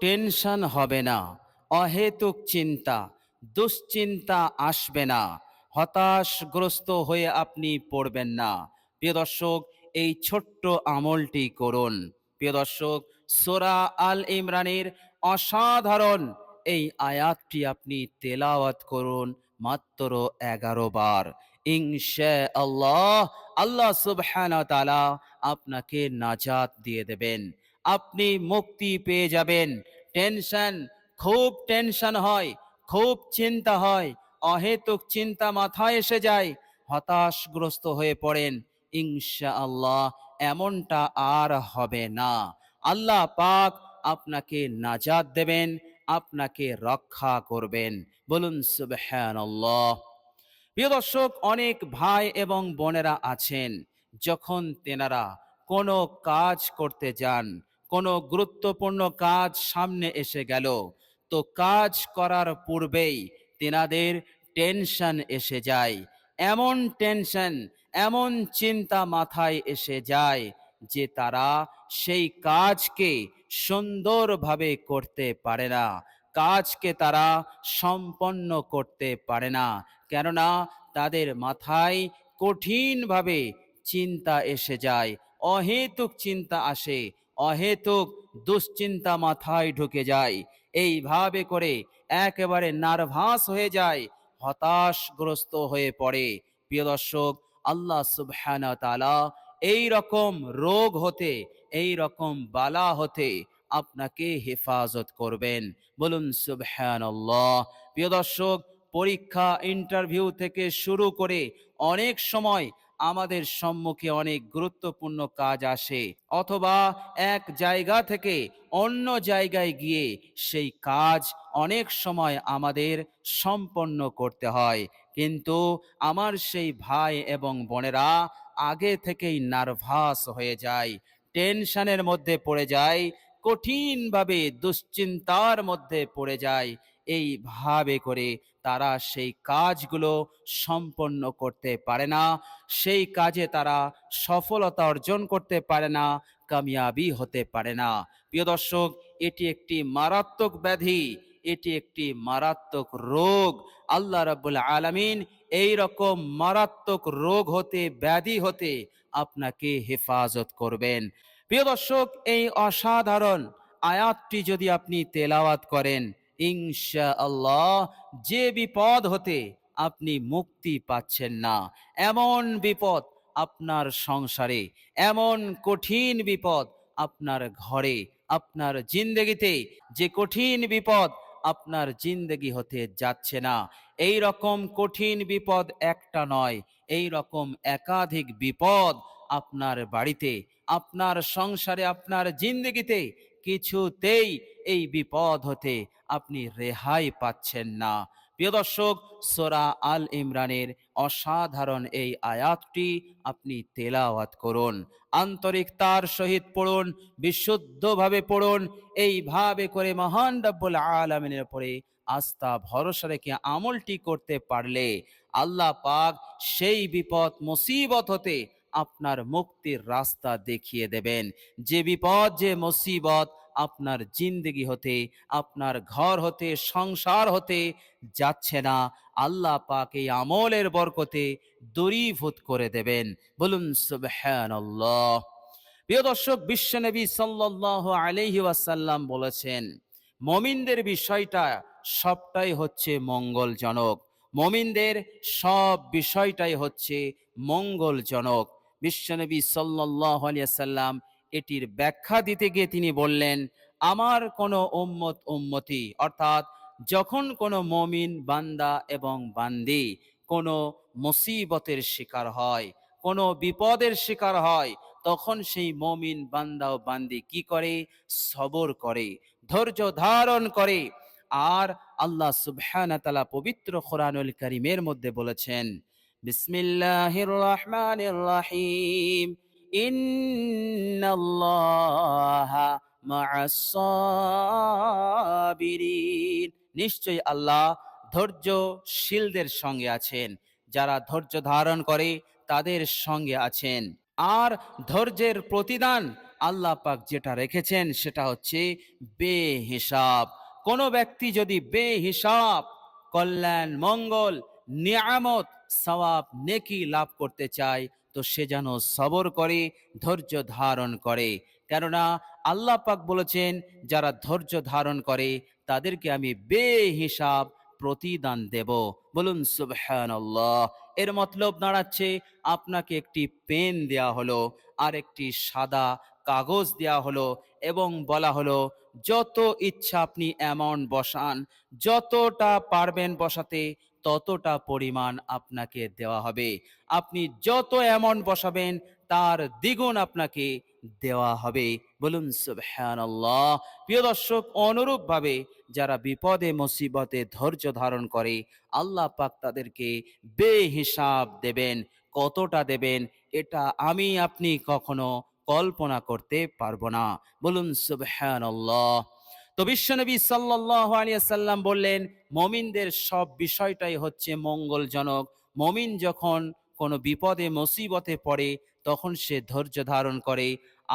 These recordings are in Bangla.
টেনশন হবে না, অহেতুক চিন্তা, দুশ্চিন্তা আসবে না, হতাশগ্রস্ত হয়ে আপনি পড়বেন না। প্রিয় দর্শক, এই ছোট্ট আমলটি করুন। প্রিয় দর্শক, সোরা আল ইমরানের অসাধারণ এই আয়াতটি আপনি তেলাওয়াত করুন মাত্র এগারো বার। ইনশা আল্লাহ আল্লাহ সুবহানাহু ওয়া তাআলা আপনাকে নাজাত দিয়ে দেবেন। আপনি মুক্তি পেয়ে যাবেন। টেনশন, খুব টেনশন হয়, খুব চিন্তা হয়, অহেতুক চিন্তা মাথায় এসে যায়, হতাশগ্রস্ত হয়ে পড়েন। ইনশা আল্লাহ এমনটা আর হবে না। আল্লাহ পাক আপনাকে নাজাদ দেবেন, আপনাকে রক্ষা করবেন। বলুন, সুবহানাল্লাহ। প্রিয় দর্শক, অনেক ভাই এবং বোনেরা আছেন, যখন তেনারা কোনো কাজ করতে যান কোনো গুরুত্বপূর্ণ কাজ সামনে এসে গেল। তো কাজ করার পূর্বেই তেনাদের টেনশন এসে যায়। এমন টেনশন, এমন চিন্তা মাথায় এসে যায় যে তারা সেই কাজকে সুন্দরভাবে করতে পারে না। কাজকে তারা সম্পন্ন করতে পারে না। কেননা তাদের মাথায় কঠিনভাবে চিন্তা এসে যায়, অহেতুক চিন্তা আসে অহেতুক দুশ্চিন্তা মাথায় ঢুকে যায়। এইভাবে করে একেবারে নার্ভাস হয়ে যায়, হতাশগ্রস্ত হয়ে পড়ে। প্রিয় দর্শক, আল্লাহ সুবহানাহু ওয়া তাআলা এই রকম রোগ হতে, এই রকম বালা হতে আপনাকে হেফাজত করবেন। বলুন সুবহানাল্লাহ। প্রিয় দর্শক, পরীক্ষা, ইন্টারভিউ থেকে শুরু করে অনেক সময় আমাদের সম্মুখে অনেক গুরুত্বপূর্ণ কাজ আসে। অথবা এক জায়গা থেকে অন্য জায়গায় গিয়ে সেই কাজ অনেক সময় আমাদের সম্পন্ন করতে হয়। কিন্তু আমার সেই ভাই এবং বোনেরা আগে থেকেই নার্ভাস হয়ে যায়, টেনশনের মধ্যে পড়ে যায়, কঠিনভাবে দুশ্চিন্তার মধ্যে পড়ে যায়। এইভাবে করে তারা সেই কাজগুলো সম্পন্ন করতে পারে না, সেই কাজে তারা সফলতা অর্জন করতে পারে না, কামিয়াবি হতে পারে না। প্রিয় দর্শক, এটি একটি মারাত্মক ব্যাধি, এটি একটি মারাত্মক রোগ। আল্লাহ রাব্বুল আলামিন এই রকম মারাত্মক রোগ হতে, ব্যাধি হতে আপনাকে হেফাজত করবেন। প্রিয় দর্শক, এই অসাধারণ আয়াতটি যদি আপনি তেলাওয়াত করেন ইনশা আল্লাহ যে বিপদ হতে আপনি মুক্তি পাচ্ছেন না। এমন বিপদ আপনার সংসারে, এমন কঠিন বিপদ আপনার ঘরে, আপনার জিন্দগিতে, যে কঠিন বিপদ আপনার জিন্দগি হতে যাচ্ছে না। এই রকম কঠিন বিপদ একটা নয়, এই রকম একাধিক বিপদ আপনার বাড়িতে, আপনার সংসারে, আপনার জিন্দগিতে কিছুতেই এই বিপদ হতে আপনি রেহাই পাচ্ছেন না। প্রিয় দর্শক, সোরা আল ইমরানের অসাধারণ এই আয়াতটি আপনি তেলাওয়াত করুন আন্তরিকতার সহিত পড়ুন, বিশুদ্ধভাবে পড়ুন, এইভাবে করে মহান রব্বুল আলমিনের উপরে আস্থা, ভরসা রেখে আমলটি করতে পারলে আল্লাহ পাক সেই বিপদ, মুসিবত হতে আপনার মুক্তির রাস্তা দেখিয়ে দেবেন। যে বিপদ, যে মুসিবত আপনার জিন্দগি হতে, আপনার ঘর হতে, সংসার হতে যাচ্ছে না। আল্লাহ পাক এই আমলের বরকতে দূরীভূত করে দেবেন। বলুন, সুবহানাল্লাহ। প্রিয় দর্শক বিশ্বনবী সাল্লাল্লাহু আলাইহি ওয়াসাল্লাম বলেছেন, মমিনদের বিষয়টা সবটাই হচ্ছে মঙ্গলজনক। মমিনদের সব বিষয়টাই হচ্ছে মঙ্গলজনক। বিশ্বনবী সাল্লাল্লাহু আলাইহি সাল্লাম এটির ব্যাখ্যা দিতে গিয়ে তিনি বললেন, আমার কোনো উম্মত উম্মতি, অর্থাৎ যখন কোনো মমিন, বান্দা এবং বান্দি কোনো মুসিবতের শিকার হয়, কোনো বিপদের শিকার হয়, তখন সেই মমিন, বান্দা ও বান্দি কি করে? সবর করে, ধৈর্য ধারণ করে। আর আল্লাহ সুবহানাহু তাআলা পবিত্র কোরআনুল করিমের মধ্যে বলেছেন, বিসমিল্লাহির রহমানির রহিম। নিশ্চয়ই আল্লাহ ধৈর্যশীলদের সঙ্গে আছেন। যারা ধৈর্য ধারণ করে, তাদের সঙ্গে আছেন। আর ধৈর্যের প্রতিদান আল্লাহ পাক যেটা রেখেছেন, সেটা হচ্ছে বেহিসাব। কোনো ব্যক্তি যদি বেহিসাব, কল্যাণ, মঙ্গল, নিয়ামত, সওয়াব, নেকি লাভ করতে চায় তো সে যেন সবর করে, ধৈর্য ধারণ করে। কেননা আল্লাহ পাক বলেছেন, যারা ধৈর্য ধারণ করে, তাদেরকে আমি বেহিসাব প্রতিদান দেব। বলুন, সুবহানাল্লাহ। এর মতলব দাঁড়াচ্ছে, আপনাকে একটি পেন দেয়া হলো, আর একটি সাদা কাগজ দেয়া হলো, এবং বলা হলো, যত ইচ্ছা আপনি অ্যামাউন্ট বসান, যতটা পারবেন বসাতে ততটা পরিমাণ আপনাকে দেওয়া হবে। আপনি যত অ্যামাউন্ট বসাবেন, তার দ্বিগুণ আপনাকে দেওয়া হবে। বলুন, সুবহানাল্লাহ। প্রিয় দর্শক, অনুরূপভাবে যারা বিপদে, মুসিবতে ধৈর্য ধারণ করে, আল্লাহ পাক তাদেরকে বেহিসাব দেবেন। কতটা দেবেন, এটা আমি, আপনি কখনো কল্পনা করতে পারব না। বলুন, সুবহানাল্লাহ। তো বিশ্বনবী সাল্লাল্লাহু আলাইহি সাল্লাম বললেন, মমিনদের সব বিষয়টাই হচ্ছে মঙ্গলজনক। মমিন যখন কোনো বিপদে, মুসিবতে পড়ে, তখন সে ধৈর্য ধারণ করে,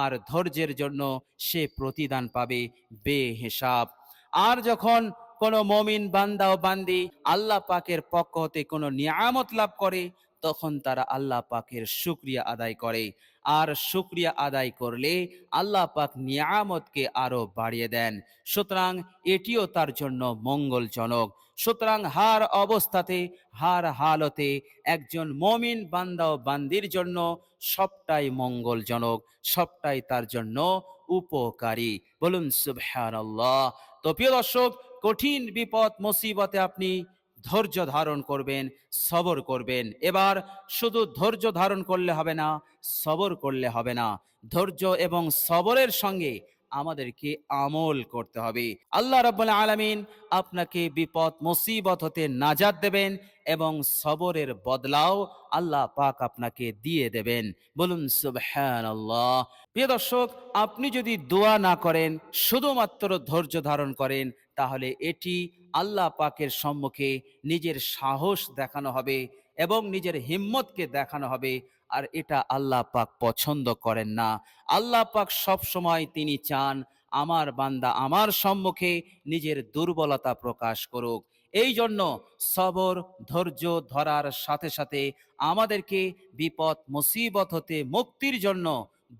আর ধৈর্যের জন্য সে প্রতিদান পাবে বেহিসাব। আর যখন কোনো মমিন বান্দা ও বান্দি আল্লাহ পাকের পক্ষ হতে কোনো নিয়ামত লাভ করে, তখন তারা আল্লাহ পাকের শুক্রিয়া আদায় করে। আর শুক্রিয়া আদায় করলে আল্লাহ পাক নিয়ামতকে আরও বাড়িয়ে দেন। সুতরাং এটিও তার জন্য মঙ্গলজনক। সুতরাং হার অবস্থাতে, হার হালতে একজন মমিন বান্দা ও বান্দির জন্য সবটাই মঙ্গলজনক, সবটাই তার জন্য উপকারী। বলুন, সুবহানাল্লাহ। তো প্রিয় দর্শক, কঠিন বিপদ, মুসিবতে আপনি ধৈর্য ধারণ করবেন, সবর করবেন। এবার শুধু ধৈর্য ধারণ করলে হবে না, সবর করলে হবে না। ধৈর্য এবং সবরের সঙ্গে আমাদেরকে আমল করতে হবে। আল্লাহ রাব্বুল আলামিন আপনাকে বিপদ, মুসিবত হতে নাজাত দেবেন এবং সবরের বদলাও আল্লাহ পাক আপনাকে দিয়ে দেবেন। বলুন, সুবহানাল্লাহ। প্রিয় দর্শক, আপনি যদি দোয়া না করেন, শুধুমাত্র ধৈর্য ধারণ করেন, তাহলে এটি আল্লাহ পাকের সম্মুখে নিজের সাহস দেখানো হবে এবং নিজের হিম্মতকে দেখানো হবে। আর এটা আল্লাহ পাক পছন্দ করেন না। আল্লাহ পাক সব সময় তিনি চান আমার বান্দা আমার সম্মুখে নিজের দুর্বলতা প্রকাশ করুক। এই জন্য সবর, ধৈর্য ধরার সাথে সাথে আমাদেরকে বিপদ, মুসিবত হতে মুক্তির জন্য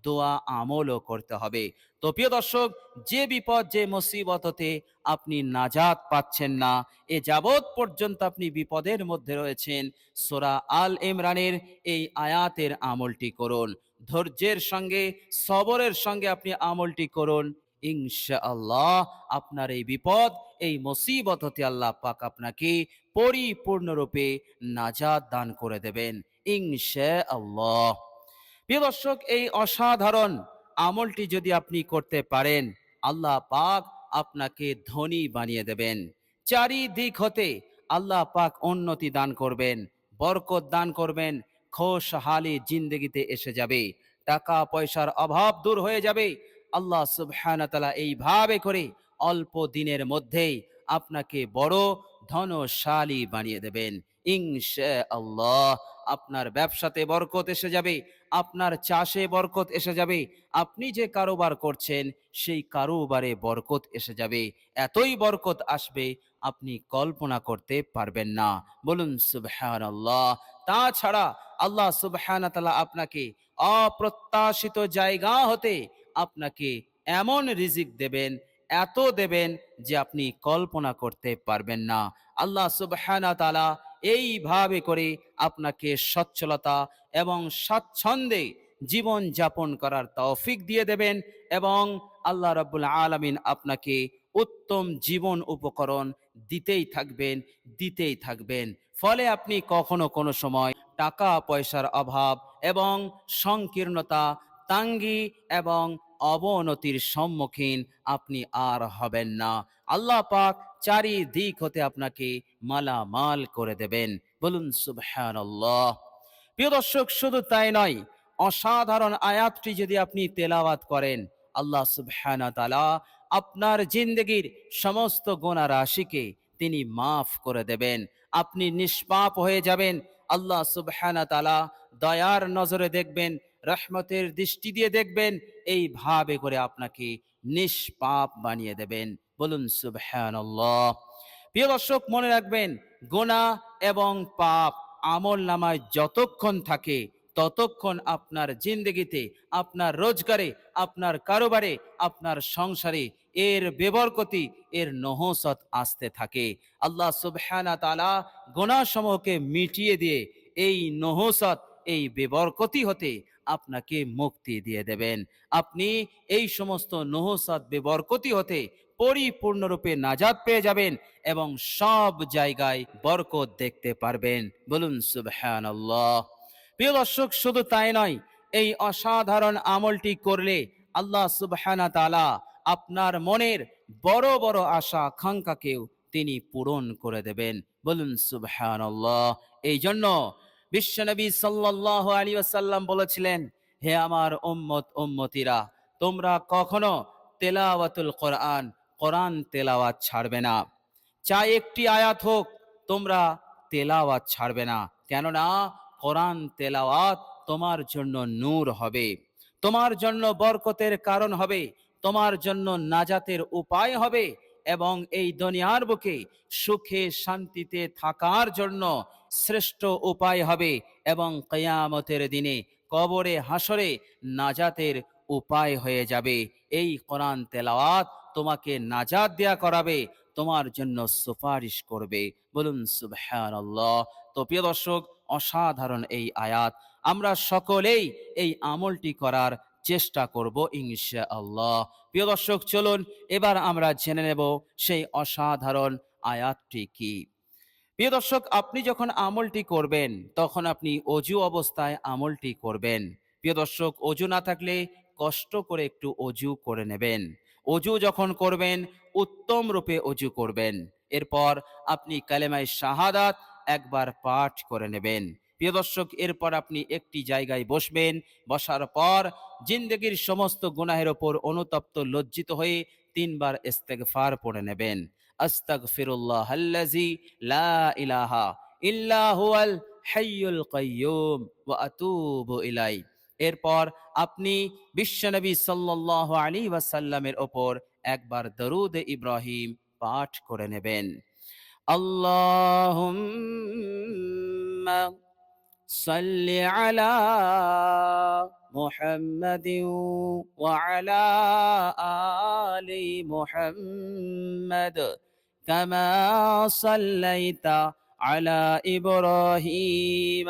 দোয়া আমলও করতে হবে। তো প্রিয় দর্শক, যে বিপদ, যে মুসিবত হতে আপনি নাজাত পাচ্ছেন না, এ যাবৎ পর্যন্ত আপনি বিপদের মধ্যে রয়েছেন, সোরা আল ইমরানের এই আয়াতের আমলটি করুন। ধৈর্যের সঙ্গে, সবরের সঙ্গে আপনি আমলটি করুন। ইনশাআল্লাহ আপনার এই বিপদ, এই মুসিবত হতে আল্লাহ পাক আপনাকে পরিপূর্ণরূপে নাজাত দান করে দেবেন। ইনশাআল্লাহ। প্রিয় দর্শক, এই অসাধারণ আমলটি যদি আপনি করতে পারেন, আল্লাহ পাক আপনাকে ধনী বানিয়ে দেবেন। চারিদিক হতে আল্লাহ পাক উন্নতি দান করবেন, বরকত দান করবেন, খোশহালি জিন্দগিতে এসে যাবে টাকা পয়সার অভাব দূর হয়ে যাবে। আল্লাহ সুবহানাহু তাআলা এইভাবে করে অল্প দিনের মধ্যেই আপনাকে বড় ধনশালী বানিয়ে দেবেন। ইনশাআল্লাহ আপনার ব্যবসাতে বরকত এসে যাবে, আপনার চাষে বরকত এসে যাবে, আপনি যে কারোবার করছেন, সেই কারোবারে বরকত এসে যাবে, এতই বরকত আসবে, আপনি কল্পনা করতে পারবেন না। বলুন সুবহান আল্লাহ তাছাড়া আল্লাহ সুবহানাহু তালা আপনাকে অপ্রত্যাশিত জায়গা হতে আপনাকে এমন রিজিক দেবেন, এত দেবেন যে আপনি কল্পনা করতে পারবেন না। আল্লাহ সুবহানাহু তাআলা এইভাবে করে আপনাকে সচ্ছলতা এবং স্বাচ্ছন্দ্যে জীবন যাপন করার তৌফিক দিয়ে দেবেন এবং আল্লাহ রাব্বুল আলামিন আপনাকে উত্তম জীবন উপকরণ দিতেই থাকবেন দিতেই থাকবেন। ফলে আপনি কখনো কোনো সময় টাকা পয়সার অভাব এবং সংকীর্ণতা, তাঙ্গি এবং অবনতির সম্মুখীন আপনি আর হবেন না। আল্লাহ পাক চারিদিক হতে আপনাকে মালামাল করে দেবেন। বলুন, সুবহানাল্লাহ। প্রিয় দর্শক, শুধু তাই নয়, অসাধারণ আয়াতটি যদি আপনি তেলাওয়াত করেন, আল্লাহ সুবহানাহু তাআলা আপনার জিন্দগির সমস্ত গোনা রাশিকে তিনি মাফ করে দেবেন। আপনি নিষ্পাপ হয়ে যাবেন। আল্লাহ সুবহানাহু তালা দয়ার নজরে দেখবেন, রহমতের দৃষ্টি দিয়ে দেখবেন এইভাবে করে আপনাকে নিষ্পাপ বানিয়ে দেবেন। বলুন, সুবহানাল্লাহ। প্রিয় দর্শক, মনে রাখবেন, গোনা এবং পাপ আমল নামায় যতক্ষণ থাকে, ততক্ষণ আপনার জিন্দগিতে, আপনার রোজগারে, আপনার কারোবারে, আপনার সংসারে এর বেবরকতি, এর নহসত আসতে থাকে। আল্লাহ সুবহানা তালা গোনা গোনাসমূহকে মিটিয়ে দিয়ে এই নহসত, এই বেবরকতি হতে আপনাকে মুক্তি দিয়ে দেবেন। আপনি এই সমস্ত নহসত, বেবরকতি হতে পরিপূর্ণরূপে নাজাদ পেয়ে যাবেন এবং সব জায়গায় বরকত দেখতে পারবেন। বলুন, সুবহানাল্লাহ। প্রিয় দর্শক, শুধু তাই নয়, এই অসাধারণ আমলটি করলে আল্লাহ সুবহানা তাআলা আপনার মনের বড় বড় আশা, আকাঙ্ক্ষাকেও তিনি পূরণ করে দেবেন। বলুন, সুবহানাল্লাহ। এই জন্য বিশ্বনবী সাল্লাল্লাহু আলাইহি ওয়াসাল্লাম বলেছিলেন, হে আমার উম্মত, উম্মতিরা, তোমরা কখনো তেলাওয়াতুল কোরআন কোরআন তেলাওয়াত ছাড়বে না। চাই একটি আয়াত হোক, তোমরা তেলাওয়াত ছাড়বে না। কেননা, কোরআন তেলাওয়াত তোমার জন্য নূর হবে। তোমার জন্য বরকতের কারণ হবে, তোমার জন্য নাজাতের উপায় হবে এবং এই দুনিয়ার বুকে সুখে শান্তিতে থাকার জন্য শ্রেষ্ঠ উপায় হবে এবং কিয়ামতের দিনে কবরে হাসরে নাজাতের উপায় হয়ে যাবে। এই কোরআন তেলাওয়াত তোমাকে নাজাদ দেয়া করাবে, তোমার জন্য সুপারিশ করবে। বলুন, সুবহানাল্লাহ। তো প্রিয় দর্শক, অসাধারণ এই আয়াত। আমরা সকলেই এই আমলটি করার চেষ্টা করব ইনশাআল্লাহ। প্রিয় দর্শক, চলুন, এবার আমরা জেনে নেব সেই অসাধারণ আয়াতটি কি। প্রিয় দর্শক, আপনি যখন আমলটি করবেন, তখন আপনি অজু অবস্থায় আমলটি করবেন। প্রিয় দর্শক, অজু না থাকলে কষ্ট করে একটু অজু করে নেবেন। অজু যখন করবেন, উত্তম রূপে অজু করবেন। এরপর আপনি কালেমায় শাহাদাত একবার পাঠ করে নেবেন। প্রিয় দর্শক, এরপর আপনি একটি জায়গায় বসবেন, বসার পর জিন্দগির সমস্ত গুনাহের ওপর অনুতপ্ত লজ্জিত হয়ে তিনবার ইস্তেগফার পড়ে নেবেন। আস্তাগফিরুল্লাহ আল্লাজি লা ইলাহা ইল্লা হুয়াল হাইয়ুল কাইয়্যুম ওয়া আতুবু ইলাই এরপর আপনি বিশ্বনবী সাল্লাল্লাহু আলাইহি ওয়াসাল্লামের ওপর একবার দরুদ ইব্রাহিম পাঠ করে নেবেন আল্লাহুম্মা সাল্লি আলা محمد وعلى آل محمد كما صليت على إبراهيم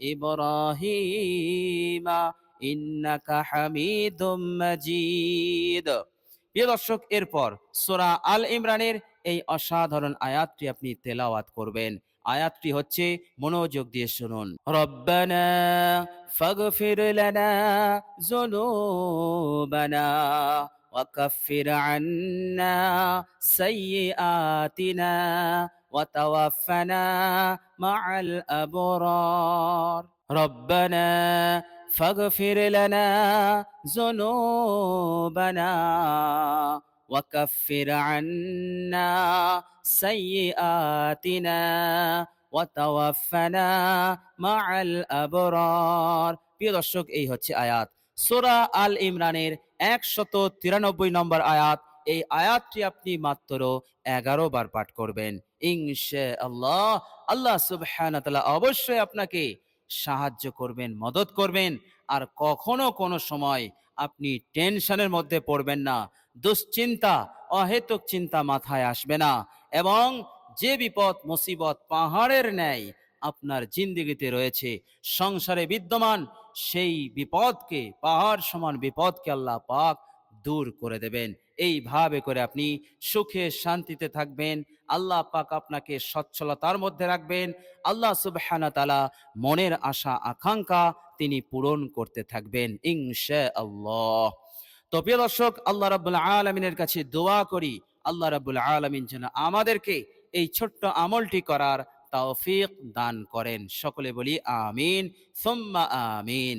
ইব্রাহিম, ইন্নাকা হামিদুম মাজিদ। প্রিয় দর্শক, এরপর সোরা আল ইমরানের এই অসাধারণ আয়াতটি আপনি তেলাওয়াত করবেন। আয়াতটি হচ্ছে মনোযোগ দিয়ে শুনুন। রব্বানা ফাগফির লানা যুনুবানা ওয়াকাফির আন্না সাইয়্যাতিনা। وتوفنا مع الأبرار ربنا فاغفر لنا ذنوبنا وكفر عنا سيئاتنا وتوفنا مع الأبرار প্রিয় দর্শক এই হচ্ছে আয়াত সোরা আল ইমরানের একশত তিরানব্বই নম্বর আয়াত এই আয়াতটি আপনি মাত্র এগারো বার পাঠ করবেন ইনশা আল্লাহ আল্লাহ তাআলা অবশ্যই আপনাকে সাহায্য করবেন, মদত করবেন। আর কখনো কোনো সময় আপনি টেনশনের মধ্যে পড়বেন না। দুশ্চিন্তা, অহেতুক চিন্তা মাথায় আসবে না। এবং যে বিপদ, মুসিবত, পাহাড়ের ন্যায় আপনার জিন্দিগিতে রয়েছে, সংসারে বিদ্যমান, সেই বিপদকে, পাহাড় সমান বিপদকে আল্লাহ পাক দূর করে দেবেন। এইভাবে করে আপনি সুখে শান্তিতে থাকবেন। আল্লাহ পাক আপনাকে সচ্ছলতার মধ্যে রাখবেন। আল্লাহ সুবহানা মনের আশা, আকাঙ্ক্ষা তিনি পূরণ করতে থাকবেন ইনশা আল্লাহ তো প্রিয় দর্শক, আল্লাহ রাব্বুল আলমিনের কাছে দোয়া করি। আল্লাহ রাব্বুল আলমিন যেন আমাদেরকে এই ছোট্ট আমলটি করার তৌফিক দান করেন। সকলে বলি আমিন, সুম্মা আমিন।